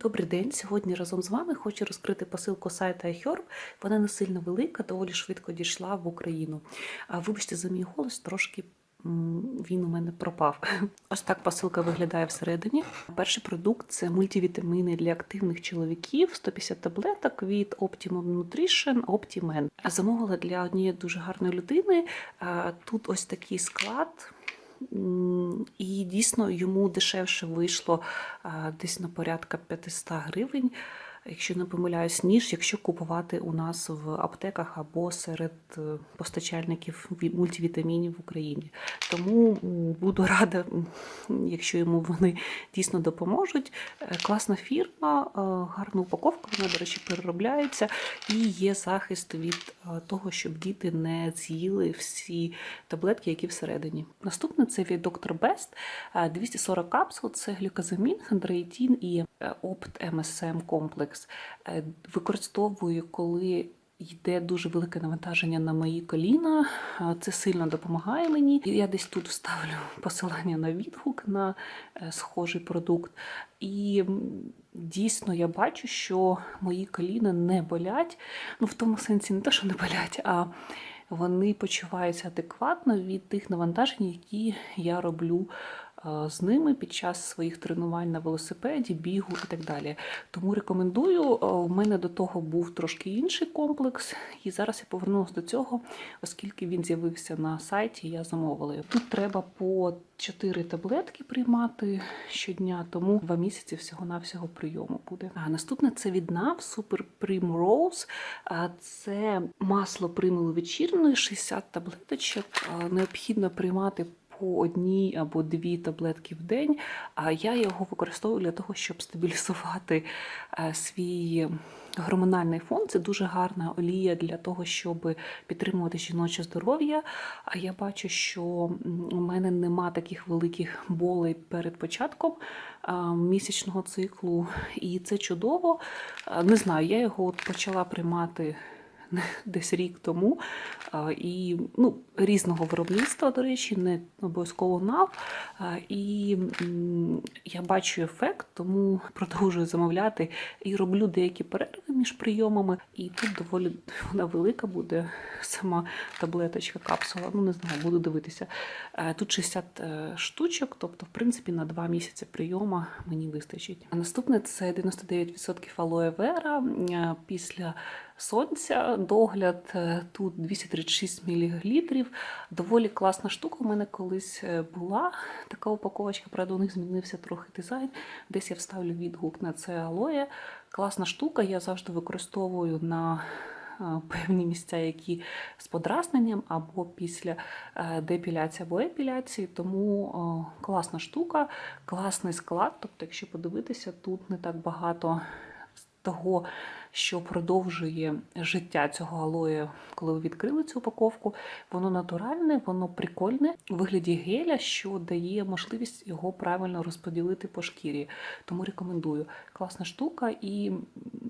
Добрий день. Сьогодні разом з вами хочу розкрити посилку сайту iHerb. Вона не сильно велика, доволі швидко дійшла в Україну. Вибачте за мій голос, трошки він у мене пропав. Ось так посилка виглядає всередині. Перший продукт це мультивітаміни для активних чоловіків, 150 таблеток від Optimum Nutrition Optimen. Замовила для однієї дуже гарної людини. Тут ось такий склад. І дійсно йому дешевше вийшло десь на порядка 500 гривень, якщо не помиляюсь, ніж якщо купувати у нас в аптеках або серед е, постачальників мультивітамінів в Україні. Тому буду рада, якщо йому вони дійсно допоможуть. Е, Класна фірма, е, гарна упаковка, вона, до речі, переробляється і є захист від того, щоб діти не з'їли всі таблетки, які всередині. Наступне це від Dr. Best. Е, 240 капсул, це глюказамін, хондроїтін і опт МСМ комплекс. Е, Використовую, коли йде дуже велике навантаження на мої коліна. Е, Це сильно допомагає мені. Я десь тут вставлю посилання на відгук на е, схожий продукт. І дійсно я бачу, що мої коліна не болять. Ну, в тому сенсі не те, що не болять, а вони почуваються адекватно від тих навантажень, які я роблю з ними під час своїх тренувань на велосипеді, бігу і так далі. Тому рекомендую. Е, У мене до того був трошки інший комплекс, і зараз я повернулася до цього, оскільки він з'явився на сайті, я замовила. Тут треба по 4 таблетки приймати щодня, тому 2 місяці всього-навсього прийому буде. А наступне це від NAV Super Primrose. А Це масло примулу вечірної, 60 таблеточок. Необхідно приймати по одній або дві таблетки в день. А я його використовую для того, щоб стабілізувати е, свій гормональний фон. Це дуже гарна олія для того, щоб підтримувати жіноче здоров'я. А я бачу, що у мене нема таких великих болей перед початком місячного циклу, і це чудово. Не знаю, я його от почала приймати десь рік тому. І ну, різного виробництва, до речі, не обов'язково НАВ. І я бачу ефект, тому продовжую замовляти і роблю деякі перерви між прийомами. І тут доволі вона велика буде сама таблеточка, капсула. Ну, не знаю, буду дивитися. Тут 60 е, штучок, тобто, в принципі, на 2 місяці прийому мені вистачить. А наступне це 99% алоe вера е, після сонця. Догляд е, тут 236 мл. Доволі класна штука. У мене колись е, була така упаковочка, правда, у них змінився трохи дизайн. Десь я вставлю відгук на це алоє. Класна штука, я завжди використовую на е, певні місця, які з подразненням або після депіляції або епіляції. Тому класна штука, класний склад. Тобто, якщо подивитися, тут не так багато того, що продовжує життя цього алоє, коли ви відкрили цю упаковку. Воно натуральне, воно прикольне у вигляді геля, що дає можливість його правильно розподілити по шкірі. Тому рекомендую. Класна штука і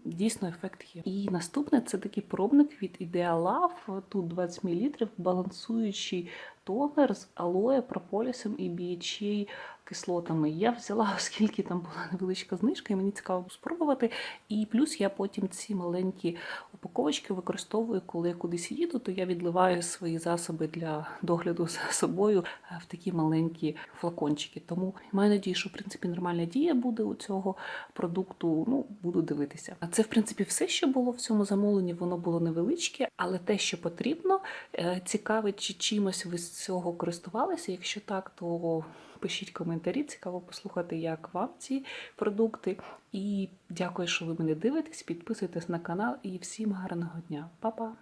дійсно ефект є. І наступне це такий пробник від Idealab, тут 20 мл, балансуючий тонер з алоє, прополісом і BHA кислотами. Я взяла, оскільки там була невеличка знижка, і мені цікаво спробувати. І плюс я потім ці маленькі упаковочки використовую, коли я кудись їду, то я відливаю свої засоби для догляду за собою е, в такі маленькі флакончики. Тому маю надію, що в принципі нормальна дія буде у цього продукту. Ну, буду дивитися. А це, в принципі, все, що було в цьому замовленні, воно було невеличке, але те, що потрібно, Е, цікавить, чи чимось ви цього користувалися. Якщо так, то пишіть коментарі. Цікаво послухати, як вам ці продукти. І дякую, що ви мене дивитесь. Підписуйтесь на канал і всім гарного дня. Па-па!